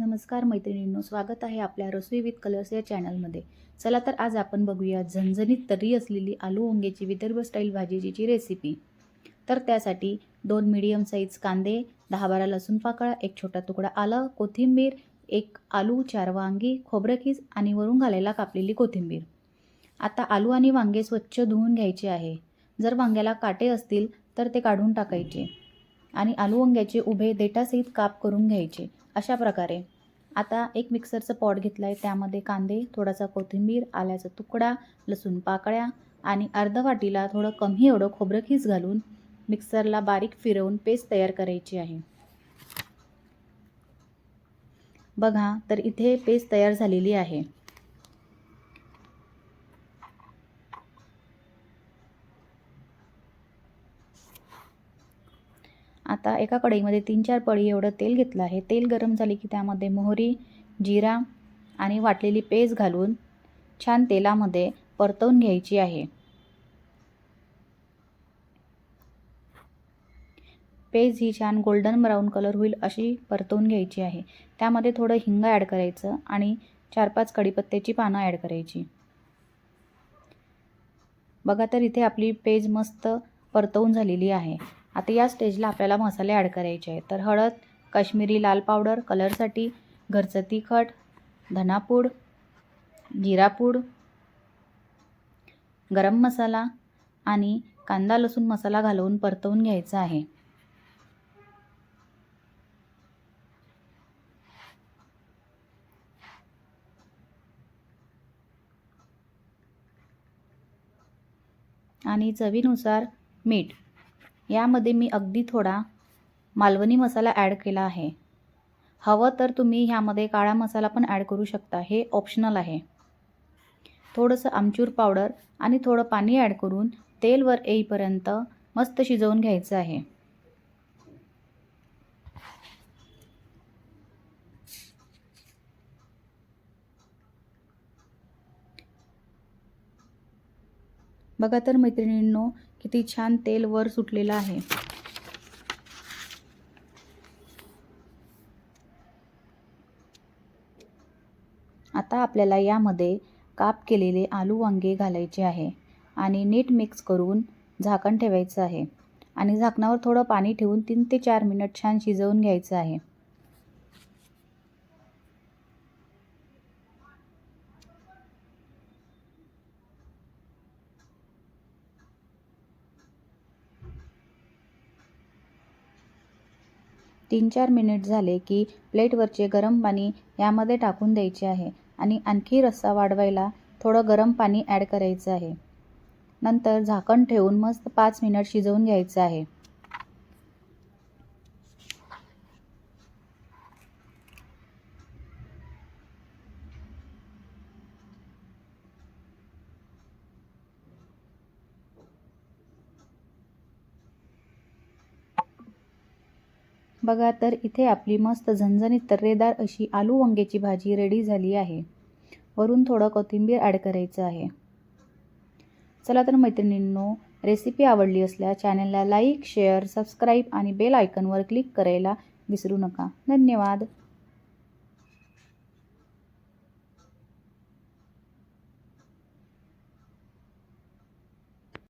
नमस्कार मैत्रिणींनो स्वागत आहे आपल्या रसोई विथ कलर्स या चॅनलमध्ये. चला तर आज आपण बघूया झणझणीत तर्री असलेली आलू वांग्याची विदर्भ स्टाईल भाजीची रेसिपी तर त्यासाठी दोन मिडियम साईज कांदे दहा बारा लसूण पाकळा एक छोटा तुकडा आलं कोथिंबीर एक आलू चार वांगी खोबरं खीस आणि वरून घालायला कापलेली कोथिंबीर. आता आलू आणि वांगे स्वच्छ धुवून घ्यायचे आहे. जर वांग्याला काटे असतील तर ते काढून टाकायचे आणि आलू वांग्याचे उभे देठासहित काप करून घ्यायचे. अशा प्रकारे. आता एक मिक्सरचं पॉट घेतलं आहे त्यामध्ये कांदे थोडासा कोथिंबीर आल्याचा तुकडा लसूण पाकळ्या आणि अर्ध वाटीला थोडं कमी एवढं खोबरं खीस घालून मिक्सरला बारीक फिरवून पेस्ट तयार करायची आहे. बघा तर इथे पेस्ट तयार झालेली आहे. आता एका कढईमध्ये तीन चार पळी एवढं तेल घेतलं आहे. तेल गरम झाले की त्यामध्ये मोहरी जिरा आणि वाटलेली पेज घालून छान तेलामध्ये परतवून घ्यायची आहे. पेज ही छान गोल्डन ब्राऊन कलर होईल अशी परतवून घ्यायची आहे. त्यामध्ये थोडं हिंग ॲड करायचं आणि चार पाच कढीपत्त्याची पानं ॲड करायची. बघा तर इथे आपली पेज मस्त परतवून झालेली आहे. आता या स्टेजला आपल्याला मसाले ॲड करायचे आहेत. तर हळद काश्मीरी लाल पावडर कलरसाठी घरचं तिखट धनापूड जिरापूड गरम मसाला आणि कांदा लसूण मसाला घालवून परतवून घ्यायचा आहे. आणि चवीनुसार मीठ. यामध्ये मी अगदी थोडा मालवणी मसाला ॲड केला आहे. हवं तर तुम्ही ह्यामध्ये काळा मसाला पण ॲड करू शकता. हे ऑप्शनल आहे. थोडंसं आमचूर पावडर आणि थोडं पाणी ॲड करून तेल वर येईपर्यंत मस्त शिजवून घ्यायचं आहे. बघा तर मैत्रिणींनो किती छान तेल वर सुटलेलं आहे. आता आपल्याला यामध्ये काप केलेले आलू वांगे घालायचे आहे आणि नीट मिक्स करून झाकण ठेवायचं आहे. आणि झाकणावर थोडं पाणी ठेवून तीन ते चार मिनिट छान शिजवून घ्यायचं आहे. तीन चार मिनिट झाले की प्लेटवरचे गरम पाणी यामध्ये टाकून द्यायचे आहे आणि आणखी रस्सा वाढवायला थोडं गरम पाणी ॲड करायचं आहे. नंतर झाकण ठेवून मस्त पाच मिनिट शिजवून घ्यायचं आहे. बघा तर इथे आपली मस्त झणझणीत तर्रेदार अशी आलू वांग्याची भाजी रेडी झाली आहे. वरून थोडं कोथिंबीर ॲड करायचं आहे. चला तर मैत्रिणींनो रेसिपी आवडली असल्या चॅनलला लाईक शेअर सबस्क्राईब आणि बेल आयकनवर क्लिक करायला विसरू नका. धन्यवाद.